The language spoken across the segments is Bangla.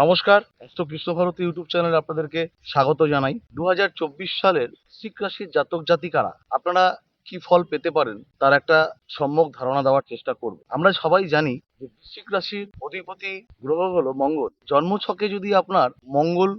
নমস্কার অস্ত্র কৃষ্ণভারতী ইউটিউব চ্যানেলে আপনাদেরকে স্বাগত জানাই। দু হাজার চব্বিশ সালের বৃশ্চিক রাশির জাতক জাতিকারা, আপনারা কি ফল পেতে পারেন তার একটা সম্যক ধারণা দেওয়ার চেষ্টা করব। আমরা সবাই জানি যে বৃশ্চিক রাশির অধিপতি গ্রহ হলো মঙ্গল। জন্মছকে যদি আপনার মঙ্গল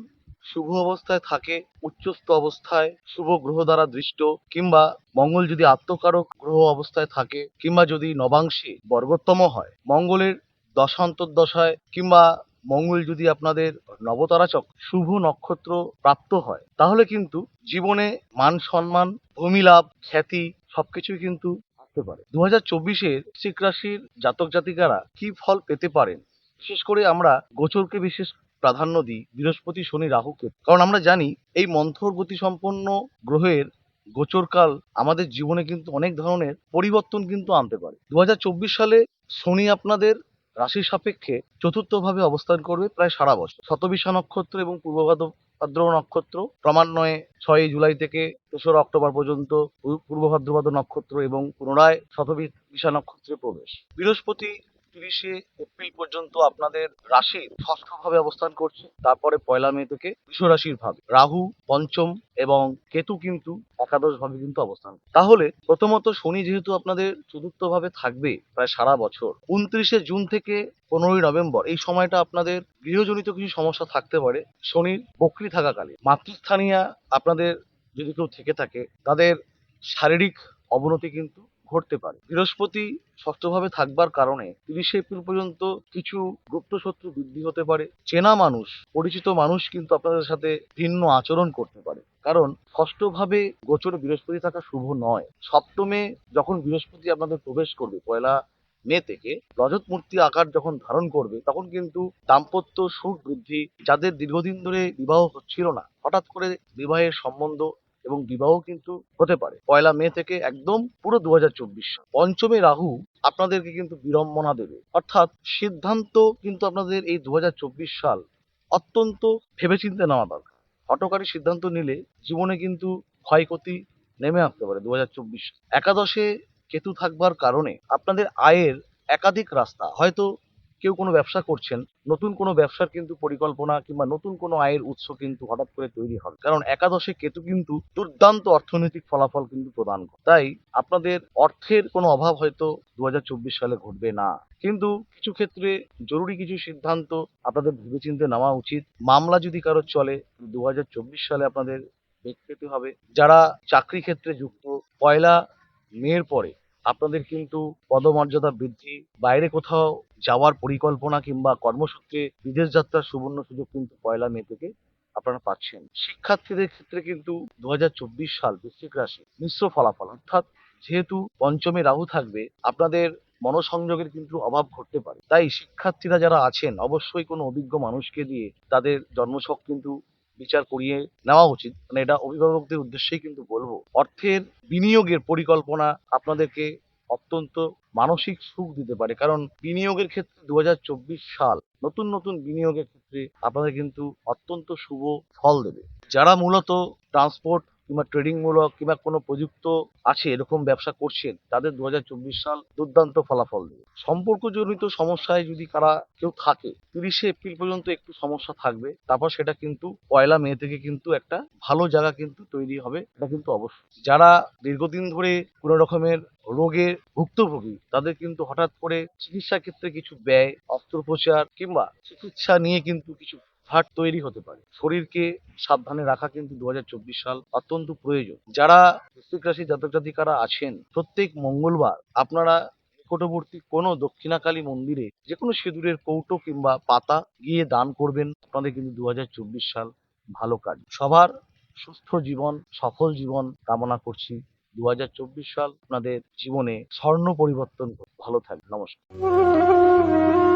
শুভ অবস্থায় থাকে, উচ্চস্থ অবস্থায় শুভ গ্রহ দ্বারা দৃষ্ট, কিংবা মঙ্গল যদি আত্মকারক গ্রহ অবস্থায় থাকে, কিংবা যদি নবাংশে বর্গোত্তম হয়, মঙ্গলের দশান্তর্দশায়, কিংবা মঙ্গল যদি আপনাদের নবতারাচক শুভ নক্ষত্র প্রাপ্ত হয়, তাহলে কিন্তু জীবনে মান সম্মান ভূমি লাভ খ্যাতি সবকিছুই কিন্তু আসতে পারে। দু হাজার চব্বিশের বৃশ্চিক রাশির জাতক জাতিকারা কি ফল পেতে পারেন? বিশেষ করে আমরা গোচরকে বিশেষ প্রাধান্য দিই বৃহস্পতি, শনি, রাহুকে। কারণ আমরা জানি এই মন্থর গতি সম্পন্ন গ্রহের গোচরকাল আমাদের জীবনে কিন্তু অনেক ধরনের পরিবর্তন কিন্তু আনতে পারে। দু হাজার চব্বিশ সালে শনি আপনাদের রাশি সাপেক্ষে চতুর্থভাবে অবস্থান করবে প্রায় সারা বছর। শতবিশা নক্ষত্র এবং পূর্বভাদ্র ভাদ্র নক্ষত্র ক্রমান্বয়ে ছয়ই জুলাই থেকে তেসরা অক্টোবর পর্যন্ত পূর্ব ভাদ্রভাদ্র নক্ষত্র এবং পুনরায় শতবিশা নক্ষত্রে প্রবেশ। বৃহস্পতি তিরিশে এপ্রিল পর্যন্ত আপনাদের রাশির ষষ্ঠ ভাবে অবস্থান করছে, তারপরে পয়লা মে থেকে বৃষ রাশির ভাবে। রাহু, পঞ্চম এবং কেতু কিন্তু একাদশ ভাবে কিন্তু অবস্থান তাহলে প্রথমত শনি যেহেতু আপনাদের চতুর্থ ভাবে থাকবে প্রায় সারা বছর, উনত্রিশে জুন থেকে পনেরোই নভেম্বর, এই সময়টা আপনাদের গৃহজনিত কিছু সমস্যা থাকতে পারে শনির বক্রি থাকাকালে মাতৃস্থানীয় আপনাদের যদি কেউ থেকে থাকে, তাদের শারীরিক অবনতি কিন্তু ঘটতে পারে। বৃহস্পতি ষষ্ঠভাবে থাকবার কারণে তিরিশে এপ্রিল পর্যন্ত কিছু গুপ্ত শত্রু বৃদ্ধি হতে পারে। চেনা মানুষ, পরিচিত মানুষ কিন্তু আপনাদের সাথে ভিন্ন আচরণ করতে পারে। কারণ ষষ্ঠভাবে গোচরে বৃহস্পতি থাকা শুভ নয়। সপ্তমে যখন বৃহস্পতি আপনাদের প্রবেশ করবে পয়লা মে থেকে, রজত মূর্তি আকার যখন ধারণ করবে, তখন কিন্তু দাম্পত্য সুখ বৃদ্ধি যাদের দীর্ঘদিন ধরে বিবাহ হচ্ছিল না, হঠাৎ করে বিবাহের সম্বন্ধ এবং বিবাহ কিন্তু হতে পারে। পয়লা মে থেকে একদম পুরো দু হাজার চব্বিশ সাল। পঞ্চমে রাহু আপনাদেরকে কিন্তু বিড়ম্বনা দেবে। অর্থাৎ সিদ্ধান্ত কিন্তু আপনাদের এই দু সাল অত্যন্ত ভেবেচিন্তে নেওয়া দরকার। হটকারী সিদ্ধান্ত নিলে জীবনে কিন্তু ক্ষয়ক্ষতি নেমে আসতে পারে দু হাজার চব্বিশ একাদশে কেতু থাকবার কারণে আপনাদের আয়ের একাধিক রাস্তা, হয়তো কেউ কোনো ব্যবসা করছেন, নতুন কোনো ব্যবসার কিন্তু পরিকল্পনা কিংবা নতুন কোনো আয়ের উৎস কিন্তু হঠাৎ করে তৈরি হবে। কারণ একাদশে কেতু কিন্তু দুর্দান্ত অর্থনৈতিক ফলাফল কিন্তু প্রদান করে। তাই আপনাদের অর্থের কোনো অভাব হয়তো দু হাজার চব্বিশ সালে ঘটবে না। কিন্তু কিছু ক্ষেত্রে জরুরি কিছু সিদ্ধান্ত আপনাদের ভেবেচিন্তে নেওয়া উচিত। মামলা যদি কারোর চলে দু হাজার চব্বিশ সালে আপনাদের পেতে হবে। যারা চাকরি ক্ষেত্রে যুক্ত, পয়লা মেয়ের পরে আপনাদের কিন্তু পদমর্যাদা বৃদ্ধি, বাইরে কোথাও যাওয়ার পরিকল্পনা কিংবা কর্মসূত্রে বিদেশ যাত্রার সুবর্ণ সুযোগ কিন্তু পয়লা মে থেকে আপনারা পাচ্ছেন। শিক্ষার্থীদের ক্ষেত্রে কিন্তু দু হাজার চব্বিশ সাল বৃশ্চিক রাশি মিশ্র ফলাফল, অর্থাৎ যেহেতু পঞ্চমে রাহু থাকবে, আপনাদের মনোসংযোগের কিন্তু অভাব ঘটতে পারে। তাই শিক্ষার্থীরা যারা আছেন, অবশ্যই কোনো অভিজ্ঞ মানুষকে দিয়ে তাদের জন্মছক কিন্তু বিচার করিয়ে নেওয়া উচিত। মানে এটা অভিভাবকদের উদ্দেশ্যেই কিন্তু বলব। অর্থের বিনিয়োগের পরিকল্পনা আপনাদেরকে অত্যন্ত মানসিক সুখ দিতে পারে। কারণ বিনিয়োগের ক্ষেত্রে দু হাজার চব্বিশ সাল নতুন নতুন বিনিয়োগের ক্ষেত্রে আপনাদের কিন্তু অত্যন্ত শুভ ফল দেবে। যারা মূলত ট্রান্সপোর্ট কিংবা ট্রেডিং মূলক কিংবা কোনো প্রযুক্ত আছে এরকম ব্যবসা করছেন, তাদের দু হাজার চব্বিশ সাল দুর্দান্ত ফলাফল দেবে। সম্পর্কজনিত সমস্যায় যদি কারা কেউ থাকে, তিরিশে এপ্রিল পর্যন্ত একটু সমস্যা থাকবে, তারপর সেটা কিন্তু পয়লা মে থেকে কিন্তু একটা ভালো জায়গা কিন্তু তৈরি হবে, এটা কিন্তু অবশ্যই। যারা দীর্ঘদিন ধরে কোনো রকমের রোগে ভুক্তভোগী, তাদের কিন্তু হঠাৎ করে চিকিৎসা ক্ষেত্রে কিছু ব্যয়, অস্ত্রোপচার কিংবা চিকিৎসা নিয়ে কিন্তু কিছু ফাট তৈরি হতে পারে। শরীরকে সাবধানে রাখা কিন্তু দু হাজার চব্বিশ সাল অত্যন্ত প্রয়োজন। যারা বৃশ্চিক রাশি জাতক জাতিকারা আছেন, প্রত্যেক মঙ্গলবার আপনারা নিকটবর্তী কোনো দক্ষিণাকালী মন্দিরে যে কোনো সিঁদুরের কৌটো কিংবা পাতা গিয়ে দান করবেন। আপনাদের কিন্তু দু হাজার চব্বিশ সাল ভালো কাজ। সবার সুস্থ জীবন, সফল জীবন কামনা করছি। দু হাজার চব্বিশ সাল আপনাদের জীবনে স্বর্ণ পরিবর্তন ভালো থাকবে নমস্কার।